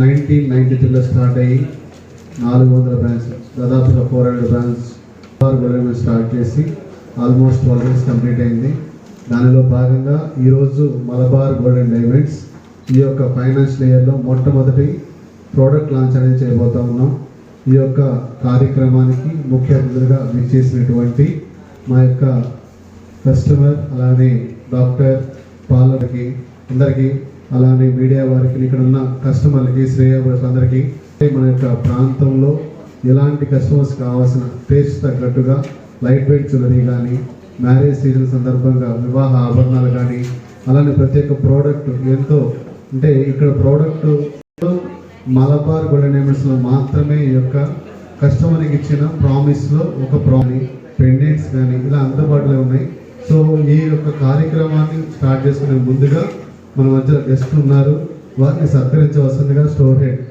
Nineteen ninety త్రీలో start అయ్యి నాలుగు వందల బ్రాంచ్ దాదాపుగా ఫోర్ హండ్రెడ్ బ్రాంచ్ గొడవ స్టార్ట్ చేసి ఆల్మోస్ట్ ట్వెల్వ్ ఇయర్స్ కంప్లీట్ అయింది. దానిలో భాగంగా ఈరోజు మలబార్ గోల్డెన్ డైమండ్స్ ఈ యొక్క ఫైనాన్షియల్ ఇయర్లో మొట్టమొదటి ప్రోడక్ట్ లాంచ్ అనేది చేయబోతా ఉన్నాం. ఈ యొక్క కార్యక్రమానికి ముఖ్య అతిథులుగా విచ్చేసినటువంటి మా యొక్క కస్టమర్ అలానే డాక్టర్ పాలకి అందరికీ అలానే మీడియా వారికి ఇక్కడ ఉన్న కస్టమర్లకి శ్రేయస్ అందరికీ మన యొక్క ప్రాంతంలో ఎలాంటి కస్టమర్స్ కావాల్సిన టేస్ట్ తగ్గట్టుగా లైట్ వెయిట్ జ్యువెలరీ కానీ మ్యారేజ్ సీజన్ సందర్భంగా వివాహ ఆభరణాలు కానీ అలానే ప్రతి ఒక్క ప్రోడక్ట్ ఎంతో అంటే ఇక్కడ ప్రోడక్ట్ మలబార్ గోల్డెన్ డైమండ్స్లో మాత్రమే ఈ యొక్క కస్టమర్కి ఇచ్చిన ప్రామిస్లో ఒక ప్రామి పెండెంట్స్ కానీ ఇలా అందుబాటులో ఉన్నాయి. సో ఈ యొక్క కార్యక్రమాన్ని స్టార్ట్ చేసుకునే ముందుగా మన మధ్య గెస్ట్ ఉన్నారు వారిని సత్కరించవలసిందిగా store head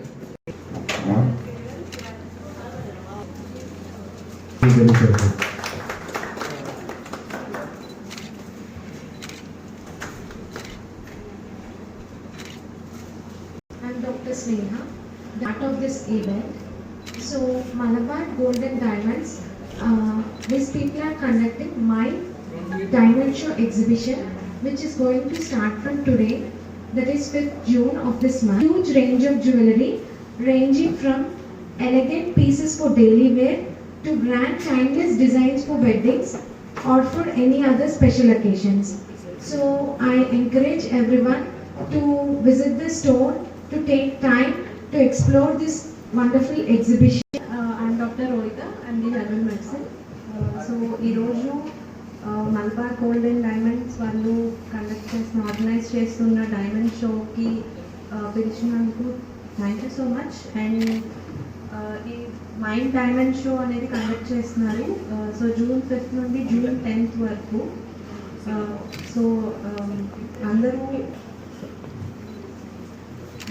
I'm Dr. Sneha, part of this event. So Malabar golden Diamonds, uh, these people are conducting my diamond show exhibition, which is going to start from today, that is 5th June of this month. Huge range of jewelry, ranging from elegant pieces for daily wear to grand timeless designs for weddings or for any other special occasions. So I encourage everyone to visit the store to take time to explore this wonderful exhibition. I'm doctor Rohitha and the herbal medicine so ఈరోజు Malabar gold and diamonds వాళ్ళు Conduct organise చేస్తున్న diamond షోకి పిలిచినందుకు thank you so much and ఈ mind diamond show అనేది conduct చేస్తున్నారు. So June fifth నుండి June tenth వరకు. So అందరూ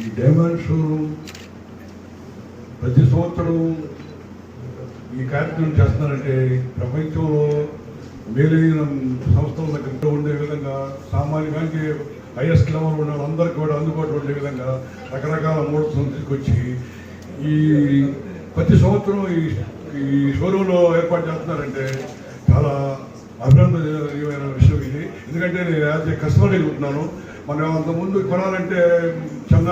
ఈ డైమండ్ షో ప్రతి సంవత్సరం ఈ కార్యక్రమం చేస్తున్నారంటే ప్రపంచంలో మేలైన సంస్థల దగ్గర ఉండే విధంగా సామాన్యానికి హైయెస్ట్ లెవెల్ ఉన్న వాళ్ళందరికీ కూడా అందుబాటులో ఉండే విధంగా రకరకాల మోడల్స్ తీసుకొచ్చి ఈ ప్రతి సంవత్సరం ఈ ఈ షోరూంలో ఏర్పాటు చేస్తున్నారంటే చాలా అభినందనీయమైన విషయం ఇది. ఎందుకంటే నేను యాజ్ ఏ కస్టమర్ ఎదుగుతున్నాను. మనం అంతకుముందు కొనాలంటే చందా